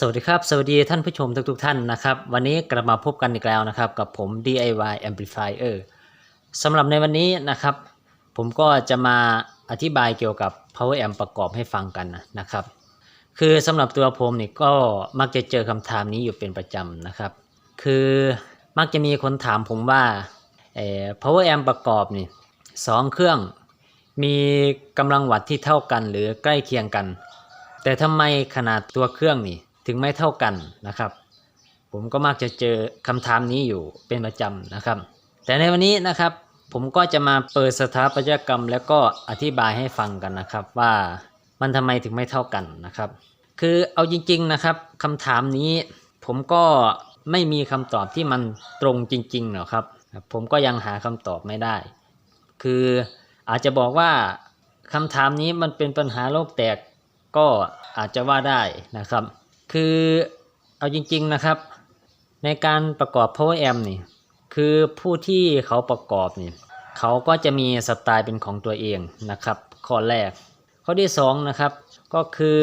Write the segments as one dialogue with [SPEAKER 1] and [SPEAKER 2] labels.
[SPEAKER 1] สวัสดีครับ สวัสดีท่านผู้ชมทุกๆท่านนะครับ วันนี้กลับมาพบกันอีกแล้วนะครับ กับผม DIY Amplifier สำหรับในวันนี้นะครับ ผมก็จะมาอธิบายเกี่ยวกับ Power Amp ประกอบให้ฟังกันนะครับ คือสำหรับตัวผมนี่ก็มักจะเจอคำถามนี้อยู่เป็นประจำนะครับ คือมักจะมีคนถามผมว่าเออ Power Amp ประกอบนี่สองเครื่องมีกำลังวัตต์ที่เท่ากันหรือใกล้เคียงกัน แต่ทำไมขนาดตัวเครื่องนี่ ถึงไม่เท่ากันนะครับ ผมก็มักจะเจอคำถามนี้อยู่เป็นประจำนะครับ แต่ในวันนี้นะครับผมก็จะมาเปิดสถาปัตยกรรม แล้วก็อธิบายให้ฟังกันนะครับ ว่ามันทำไมถึงไม่เท่ากันนะครับ คือเอาจริงๆนะครับคำถามนี้ ผมก็ไม่มีคำตอบที่มันตรงจริงๆหรอกครับ ผมก็ยังหาคำตอบไม่ได้ คืออาจจะบอกว่าคำถามนี้มันเป็นปัญหาโลกแตกก็อาจจะว่าได้นะครับ คือเอาจริง ๆนะครับ ในการประกอบ power amp นี่คือผู้ที่เขาประกอบนี่เขาก็จะมีสไตล์เป็นของตัวเองนะครับข้อแรก ข้อที่สองนะครับก็คือ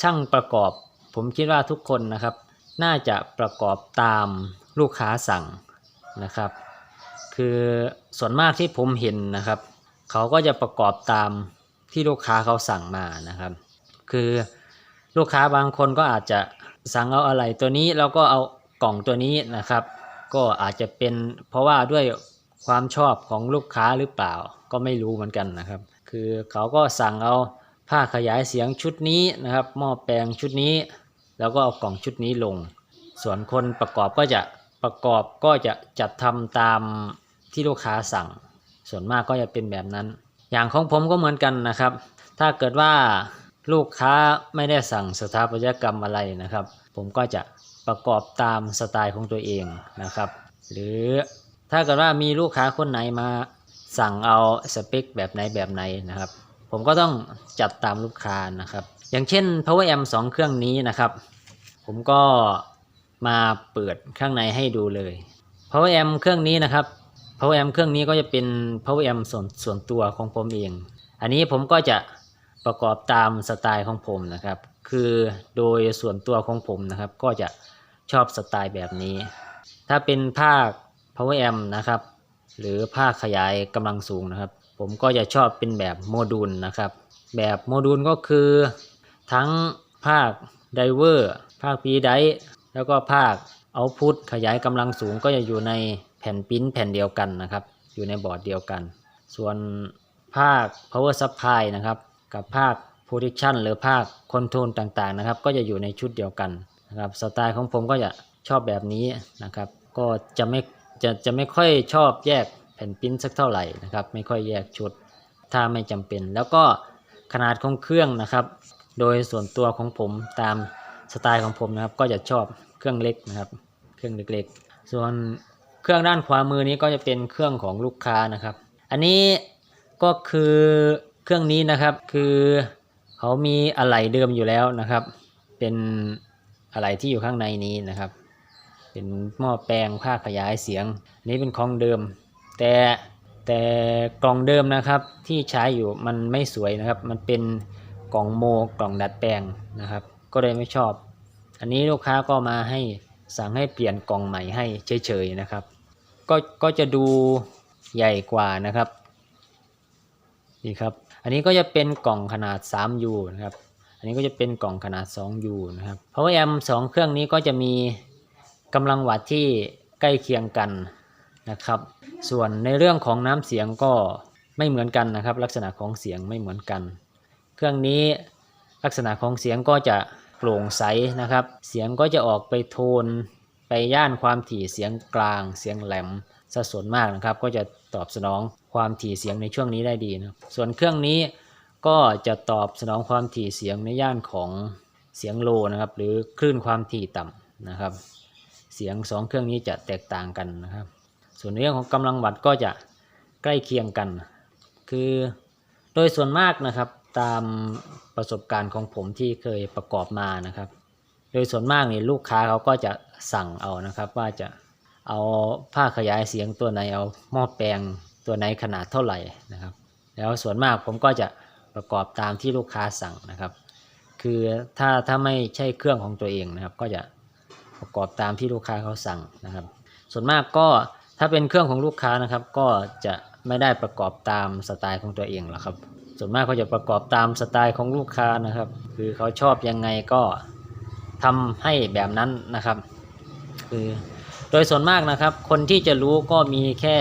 [SPEAKER 1] ช่างประกอบ ผมคิดว่าทุกคนนะครับ น่าจะประกอบตามลูกค้าสั่งนะครับ คือส่วนมากที่ผมเห็นนะครับ เขาก็จะประกอบตามที่ลูกค้าเขาสั่งมานะครับ คือ ลูกค้าบางคนก็อาจจะสั่งเอาอะไรตัวนี้แล้วก็เอากล่องตัวนี้นะครับ ก็อาจจะเป็นเพราะว่าด้วยความชอบของลูกค้าหรือเปล่าก็ไม่รู้เหมือนกันนะครับ คือเขาก็สั่งเอาผ้าขยายเสียงชุดนี้นะครับ หม้อแปลงชุดนี้ แล้วก็เอากล่องชุดนี้ลง ส่วนคนประกอบก็จะประกอบก็จะจัดทำตามที่ลูกค้าสั่ง ส่วนมากก็จะเป็นแบบนั้น อย่างของผมก็เหมือนกันนะครับ ถ้าเกิดว่า ลูกค้าไม่ได้สั่งสถาปัตยกรรมอะไรนะครับ ผมก็จะประกอบตามสไตล์ของตัวเองนะครับ หรือถ้าเกิดว่ามีลูกค้าคนไหนมาสั่งเอาสเปคแบบไหนแบบไหนนะครับ ผมก็ต้องจัดตามลูกค้านะครับ อย่างเช่น power amp สองเครื่องนี้นะครับ ผมก็มาเปิดข้างในให้ดูเลย power amp เครื่องนี้นะครับ power amp เครื่องนี้ก็จะเป็น power amp ส่วนส่วนตัวของผมเอง อันนี้ผมก็จะ ประกอบตามสไตล์ของผมนะครับ คือโดยส่วนตัวของผมนะครับ ก็จะชอบสไตล์แบบนี้ ถ้าเป็นภาค power amp นะครับ หรือภาคขยายกำลังสูงนะครับ ผมก็จะชอบเป็นแบบโมดูลนะครับ แบบโมดูลก็คือทั้งภาคไดเวอร์ภาคปีไดแล้วก็ภาคเอาพุทขยายกำลังสูงก็จะอยู่ในแผ่นปิ้นแผ่นเดียวกันนะครับ อยู่ในบอร์ดเดียวกัน ส่วนภาค power supply นะครับ กับภาค protection หรือภาค control ต่างๆนะครับ ก็จะอยู่ในชุดเดียวกันนะครับสไตล์ของผมก็จะชอบแบบนี้นะครับ ก็จะไม่จะจะไม่ค่อยชอบแยกแผ่นปริ้นสักเท่าไหร่นะครับ ไม่ค่อยแยกชุดถ้าไม่จำเป็น แล้วก็ขนาดของเครื่องนะครับ โดยส่วนตัวของผมตามสไตล์ของผมนะครับ ก็จะชอบเครื่องเล็กนะครับ เครื่องเล็กๆ ส่วนเครื่องด้านขวามือนี้ก็จะเป็นเครื่องของลูกค้านะครับ อันนี้ก็คือ เครื่องนี้นะครับคือเขามีอะไหล่เดิมอยู่แล้วนะครับ เป็นอะไหล่ที่อยู่ข้างในนี้นะครับ เป็นหม้อแปลงผ้าขยายเสียงนนี้เป็นของเดิม แต่แต่กล่องเดิมนะครับที่ใช้อยู่มันไม่สวยนะครับ มันเป็นกล่องโมกล่องดัดแปลงนะครับ ก็เลยไม่ชอบ อันนี้ลูกค้าก็มาให้สั่งให้เปลี่ยนกล่องใหม่ให้เฉยๆนะครับ ก็ก็จะดูใหญ่กว่านะครับ นี่ครับ อันนี้ก็จะเป็นกล่องขนาด 3U นะครับ อันนี้ก็จะเป็นกล่องขนาด 2U นะครับ Power Amp 2เครื่องนี้ก็จะมีกำลังวัตต์ที่ใกล้เคียงกันนะครับ ส่วนในเรื่องของน้ำเสียงก็ไม่เหมือนกันนะครับ ลักษณะของเสียงไม่เหมือนกัน เครื่องนี้ลักษณะของเสียงก็จะโปร่งใสนะครับ เสียงก็จะออกไปโทน ไปย่านความถี่เสียงกลาง เสียงแหลม สัดส่วนมากนะครับ ก็จะตอบสนองความถี่เสียงในช่วงนี้ได้ดีนะส่วนเครื่องนี้ก็จะตอบสนองความถี่เสียงในย่านของเสียงโลนะครับ หรือคลื่นความถี่ต่ำนะครับ เสียงสองเครื่องนี้จะแตกต่างกันนะครับ ส่วนเรื่องของกำลังวัตต์ก็จะใกล้เคียงกัน คือโดยส่วนมากนะครับตามประสบการณ์ของผมที่เคยประกอบมานะครับ โดยส่วนมากนี่ลูกค้าเขาก็จะสั่งเอานะครับว่าจะ เอาผ้าขยายเสียงตัวไหนเอาหม้อแปลงตัวไหนขนาดเท่าไหร่นะครับ แล้วส่วนมากผมก็จะประกอบตามที่ลูกค้าสั่งนะครับ คือถ้าถ้าไม่ใช่เครื่องของตัวเองนะครับ ก็จะประกอบตามที่ลูกค้าเขาสั่งนะครับ ส่วนมากก็ถ้าเป็นเครื่องของลูกค้านะครับ ก็จะไม่ได้ประกอบตามสไตล์ของตัวเองหรอกครับ ส่วนมากเขาจะประกอบตามสไตล์ของลูกค้านะครับ คือเขาชอบยังไงก็ทำให้แบบนั้นนะครับ คือ โดยส่วนมากนะครับ คนที่จะรู้ก็มีแค่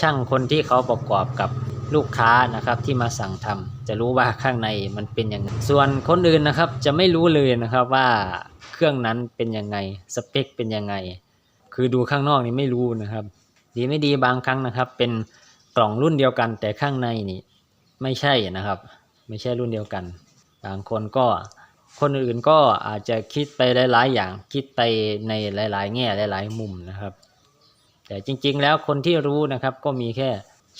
[SPEAKER 1] ช่างคนที่เขาประกอบกับลูกค้านะครับที่มาสั่งทำจะรู้ว่าข้างในมันเป็นยังไงส่วนคนอื่นนะครับจะไม่รู้เลยนะครับว่าเครื่องนั้นเป็นยังไงสเปคเป็นยังไง คือดูข้างนอกนี่ไม่รู้นะครับ ดีไม่ดีบางครั้งนะครับ เป็นกล่องรุ่นเดียวกันแต่ข้างในนี่ไม่ใช่นะครับ ไม่ใช่รุ่นเดียวกัน บางคนก็ คนอื่นก็อาจจะคิดไปหลาย ๆ อย่างคิดไปในหลาย ๆ แง่หลาย ๆ มุมนะครับ แต่จริง ๆ แล้วคนที่รู้นะครับก็มีแค่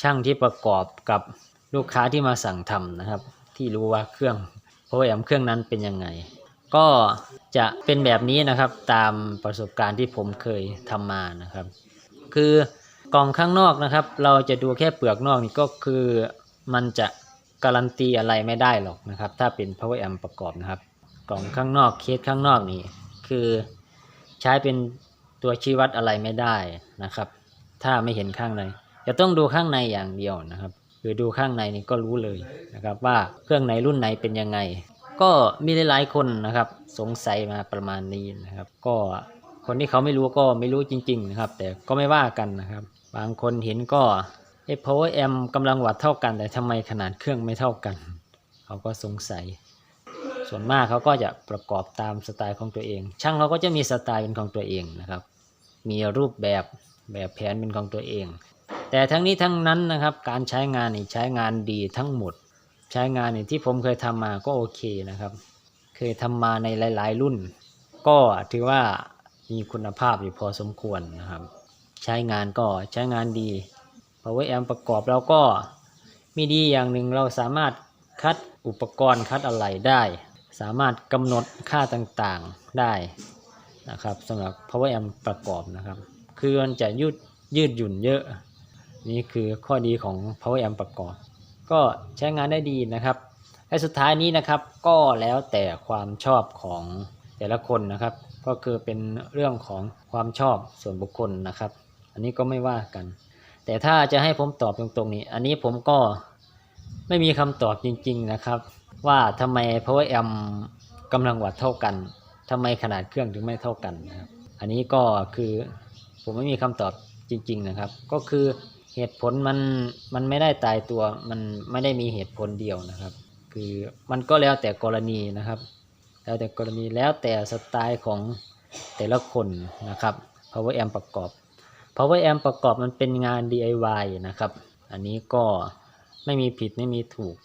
[SPEAKER 1] ช่างที่ประกอบกับลูกค้าที่มาสั่งทำนะครับ ที่รู้ว่าเครื่องโปรแอมเครื่องนั้นเป็นยังไง ก็จะเป็นแบบนี้นะครับตามประสบการณ์ที่ผมเคยทำมานะครับ คือกล่องข้างนอกนะครับ เราจะดูแค่เปลือกนอกนี่ก็คือมันจะการันตีอะไรไม่ได้หรอกนะครับ ถ้าเป็น power amp ประกอบนะครับ กล่องข้างนอกเคสข้างนอกนี่คือใช้เป็นตัวชี้วัดอะไรไม่ได้นะครับ ถ้าไม่เห็นข้างในจะต้องดูข้างในอย่างเดียวนะครับ คือดูข้างในนี่ก็รู้เลยนะครับว่าเครื่องไหนรุ่นไหนเป็นยังไง ก็มีหลายๆคนนะครับสงสัยมาประมาณนี้นะครับ ก็คนที่เขาไม่รู้ก็ไม่รู้จริง ๆ นะครับ แต่ก็ไม่ว่ากันนะครับ บางคนเห็นก็เอ้ power amp กำลังวัดเท่ากัน แต่ทำไมขนาดเครื่องไม่เท่ากัน เขาก็สงสัย ส่วนมากเขาก็จะประกอบตามสไตล์ของตัวเอง ช่างเขาก็จะมีสไตล์เป็นของตัวเองนะครับ มีรูปแบบแบบแผนเป็นของตัวเอง แต่ทั้งนี้ทั้งนั้นนะครับ การใช้งานนี่ใช้งานดีทั้งหมด ใช้งานนี่ที่ผมเคยทำมาก็โอเคนะครับ เคยทำมาในหลาย ๆ รุ่น ก็ถือว่ามีคุณภาพอยู่พอสมควรนะครับ ใช้งานก็ใช้งานดี power amp ประกอบเราก็มีดีอย่างหนึ่งเราสามารถคัดอุปกรณ์คัดอะไรได้ สามารถกำหนดค่าต่างๆได้นะครับสำหรับ power amp ประกอบนะครับ คือมันจะยืดยืดหยุ่นเยอะ นี่คือข้อดีของ power amp ประกอบ ก็ใช้งานได้ดีนะครับและสุดท้ายนี้นะครับก็แล้วแต่ความชอบของแต่ละคนนะครับ ก็คือเป็นเรื่องของความชอบส่วนบุคคลนะครับ อันนี้ก็ไม่ว่ากัน แต่ถ้าจะให้ผมตอบตรงๆนี้ อันนี้ผมก็ไม่มีคำตอบจริง ๆนะครับ ว่าทำไม power amp กำลังวัดเท่ากันทำไมขนาดเครื่องถึงไม่เท่ากันนะครับ อันนี้ก็คือผมไม่มีคำตอบจริง ๆนะครับ ก็คือเหตุผลมันมันไม่ได้ตายตัวมันไม่ได้มีเหตุผลเดียวนะครับ คือมันก็แล้วแต่กรณีนะครับ แล้วแต่กรณีแล้วแต่สไตล์ของแต่ละคนนะครับ power amp ประกอบ power amp ประกอบมันเป็นงาน DIY นะครับ อันนี้ก็ไม่มีผิดไม่มีถูก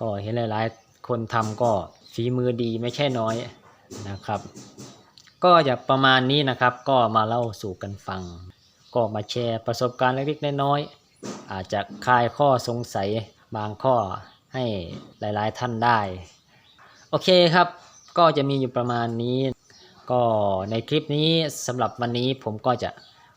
[SPEAKER 1] ก็เห็นหลาย ๆ คนทำก็ฝีมือดีไม่ใช่น้อยนะครับ ก็จะประมาณนี้นะครับก็มาเล่าสู่กันฟัง ก็มาแชร์ประสบการณ์เล็กๆน้อยๆอาจจะคลายข้อสงสัยบางข้อให้หลายๆท่านได้ โอเคครับ ก็จะมีอยู่ประมาณนี้ ก็ในคลิปนี้สำหรับวันนี้ผมก็จะ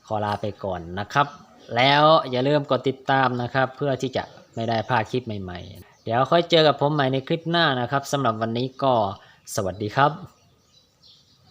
[SPEAKER 1] ขอลาไปก่อนนะครับ แล้วอย่าลืมกดติดตามนะครับ เพื่อที่จะไม่ได้พลาดคลิปใหม่ ๆ เดี๋ยวค่อยเจอกับผมใหม่ในคลิปหน้านะครับสำหรับวันนี้ก็สวัสดีครับ